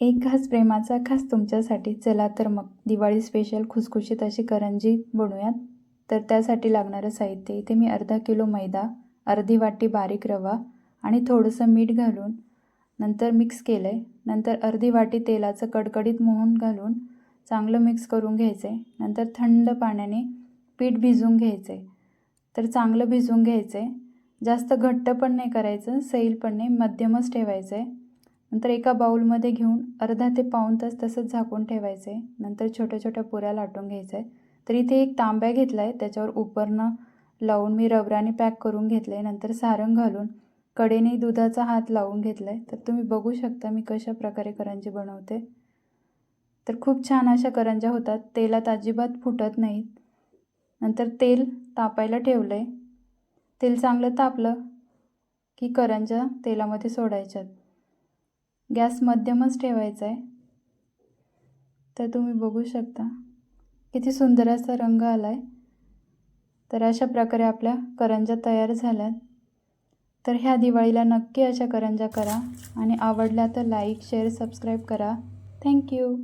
एक घास प्रेमाचा खास तुमच्यासाठी. चला तर मग दिवाळी स्पेशल खुसखुशीत अशी करंजी बनवूयात. तर त्यासाठी लागणारं साहित्य इथे मी अर्धा किलो मैदा अर्धी वाटी बारीक रवा आणि थोडंसं मीठ घालून नंतर मिक्स केलं आहे नंतर अर्धी वाटी तेलाचं कडकडीत मोहून घालून चांगलं मिक्स करून घ्यायचं आहे नंतर थंड पाण्याने पीठ भिजवून घ्यायचं आहे तर चांगलं भिजवून घ्यायचं आहे जास्त घट्ट पण नाही करायचं सैल पण नाही मध्यमच ठेवायचं आहे नंतर एका बाऊलमध्ये घेऊन अर्धा ते पाऊण तास तसंच झाकून ठेवायचं. आहे नंतर छोट्या छोट्या पुऱ्या लाटून घ्यायचं. आहे तर इथे एक तांब्या घेतला आहे त्याच्यावर उपरणं लावून मी रबराने पॅक करून घेतलं. आहे नंतर सारंग घालून कडेने दुधाचा हात लावून घेतला आहे तर तुम्ही बघू शकता मी कशा प्रकारे करंजी बनवते. तर खूप छान अशा करंज्या होतात. तेलात अजिबात फुटत नाहीत. नंतर तेल तापायला ठेवलं आहे तेल चांगलं तापलं की करंज्या तेलामध्ये सोडायच्यात. गॅस मध्यमच ठेवायचा आहे. तर तुम्ही बघू शकता. किती सुंदर असा रंग आला आहे तर अशा प्रकारे आपल्या करंज्या तयार झाल्यात. तर ह्या दिवाळीला नक्की अशा करंज्या करा आणि आवडल्या तर लाईक शेअर सबस्क्राईब करा. Thank you